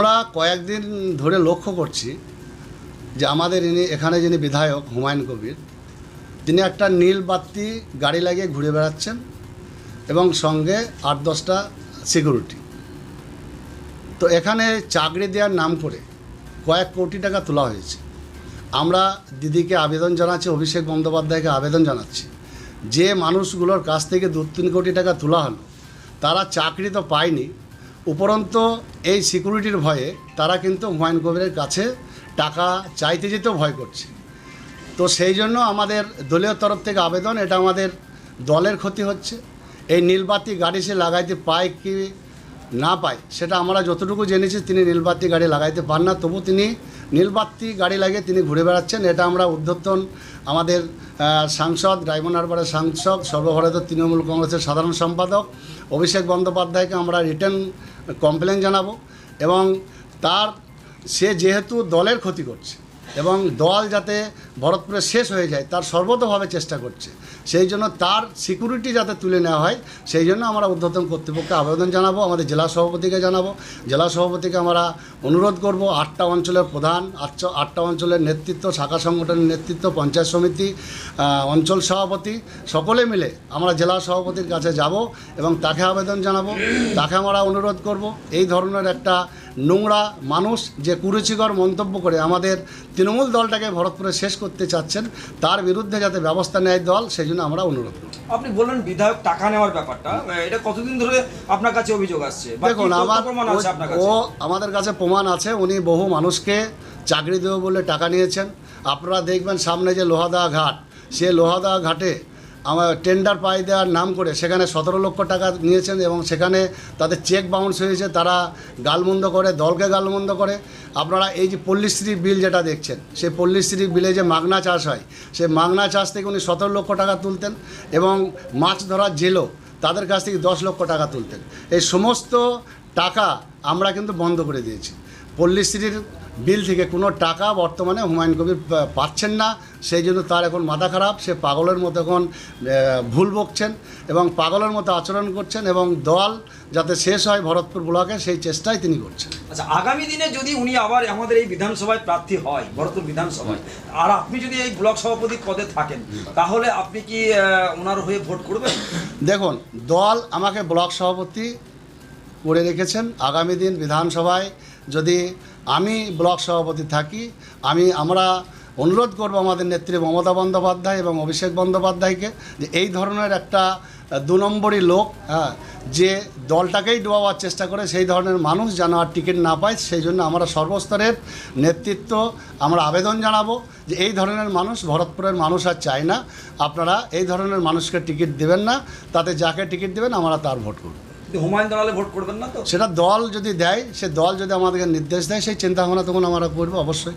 আমরা কয়েকদিন ধরে লক্ষ্য করছি যে আমাদের ইনি এখানে যিনি বিধায়ক হুমায়ুন কবির, তিনি একটা নীল বাতি গাড়ি লাগিয়ে ঘুরে বেড়াচ্ছেন এবং সঙ্গে আট দশটা সিকিউরিটি তো এখানে চাকরি দেওয়ার নাম করে কয়েক কোটি টাকা তোলা হয়েছে। আমরা দিদিকে আবেদন জানাচ্ছি, অভিষেক বন্দ্যোপাধ্যায়কে আবেদন জানাচ্ছি। যে মানুষগুলোর কাছ থেকে দু তিন কোটি টাকা তোলা হলো, তারা চাকরি তো পায়নি উপরন্ত এই সিকিউরিটির ভয়ে তারা কিন্তু হুমায়ুন কবিরের কাছে টাকা চাইতে যেতেও ভয় করছে। তো সেই জন্য আমাদের দলীয় তরফ থেকে আবেদন, এটা আমাদের দলের ক্ষতি হচ্ছে। এই নীলবাতি গাড়ি সে লাগাইতে পায় কি না পায়, সেটা আমরা যতটুকু জেনেছি তিনি নীলবাতি গাড়ি লাগাইতে পান না। তবু তিনি নীলবাতি গাড়ি লাগিয়ে তিনি ঘুরে বেড়াচ্ছেন। এটা আমরা উদ্ধর্তন আমাদের সাংসদ ডায়মন্ড হারবারের সাংসদ, সর্বভারতীয় তৃণমূল কংগ্রেসের সাধারণ সম্পাদক অভিষেক বন্দ্যোপাধ্যায়কে আমরা রিটার্ন কমপ্লেন জানাব এবং তার, সে যেহেতু দলের ক্ষতি করছে এবং দল যাতে ভরতপুরে শেষ হয়ে যায়, তার সর্বতভাবে চেষ্টা করছে। সেই জন্য তার সিকিউরিটি যাতে তুলে নেওয়া হয়, সেই জন্য আমরা ঊর্ধ্বতন কর্তৃপক্ষকে আবেদন জানাব, আমাদের জেলা সভাপতিকে জানাব। জেলা সভাপতিকে আমরা অনুরোধ করব, আটটা অঞ্চলের প্রধান আটটা আটটা অঞ্চলের নেতৃত্ব, শাখা সংগঠনের নেতৃত্ব, পঞ্চায়েত সমিতি অঞ্চল সভাপতি, সকলে মিলে আমরা জেলা সভাপতির কাছে যাব এবং তাকে আবেদন জানাব। তাকে আমরা অনুরোধ করব, এই ধরনের একটা নোংরা মানুষ যে কুরুচিকর মন্তব্য করে আমাদের তৃণমূল দলটাকে ভরতপুরে শেষ করতে চাচ্ছেন তার বিরুদ্ধে যাতে ব্যবস্থা নেয় দল সেই জন্য আমরা অনুরোধ করি আপনি বললেন বিধায়ক টাকা নেওয়ার ব্যাপারটা এটা কতদিন ধরে আপনার কাছে অভিযোগ আসছে? দেখুন আমার ও আমাদের কাছে প্রমাণ আছে উনি বহু মানুষকে চাকরি দেবো বলে টাকা নিয়েছেন। আপনারা দেখবেন সামনে যে লোহাদা ঘাট সে লোহাদা ঘাটে আমার টেন্ডার পাই দেওয়ার নাম করে সেখানে সতেরো লক্ষ টাকা নিয়েছেন এবং সেখানে তাদের চেক বাউন্স হয়েছে, তারা গালমন্দ করে, দলকে গালমন্দ করে। আপনারা এই যে পল্লীশ্রী বিল যেটা দেখছেন, সেই পল্লীশ্রী বিলে যে মাগনা চাষ হয়, সেই মাগনা চাষ থেকে উনি সতেরো লক্ষ টাকা তুলতেন এবং মাছ ধরার জেলও তাদের কাছ থেকে দশ লক্ষ টাকা তুলতেন। এই সমস্ত টাকা আমরা কিন্তু বন্ধ করে দিয়েছি। পল্লীশ্রীর বিল থেকে কোনো টাকা বর্তমানে হুমায়ুন কবির পাচ্ছেন না। সেই জন্য তার এখন মাথা খারাপ। সে পাগলের মতো এখন ভুল বকছেন এবং পাগলের মতো আচরণ করছেন এবং দল যাতে শেষ হয় ভরতপুর ব্লকে সেই চেষ্টাই তিনি করছেন। আচ্ছা আগামী দিনে যদি উনি আবার আমাদের এই বিধানসভায় প্রার্থী হয় ভরতপুর বিধানসভায় আর আপনি যদি এই ব্লক সভাপতি পদে থাকেন তাহলে আপনি কি ওনার হয়ে ভোট করবেন? দেখুন দল আমাকে ব্লক সভাপতি করে রেখেছেন। আগামী দিন বিধানসভায় যদি আমি ব্লক সভাপতি থাকি, আমি, আমরা অনুরোধ করব আমাদের নেত্রী মমতা বন্দ্যোপাধ্যায় এবং অভিষেক বন্দ্যোপাধ্যায়কে যে এই ধরনের একটা দু নম্বরই লোক হ্যাঁ যে দলটাকেই ডোবাবার চেষ্টা করে, সেই ধরনের মানুষ যেন আর টিকিট না পায়, সেই জন্য আমরা সর্বস্তরের নেতৃত্ব আমরা আবেদন জানাব যে এই ধরনের মানুষ ভরতপুরের মানুষ আর চায় না। আপনারা এই ধরনের মানুষকে টিকিট দেবেন না, তাতে যাকে টিকিট দেবেন, আমরা তার ভোট করব। সেটা দল যদি দেয়, সে দল যদি আমাদেরকে নির্দেশ দেয়, সেই চিন্তা ভাবনা তখন আমরা করব অবশ্যই।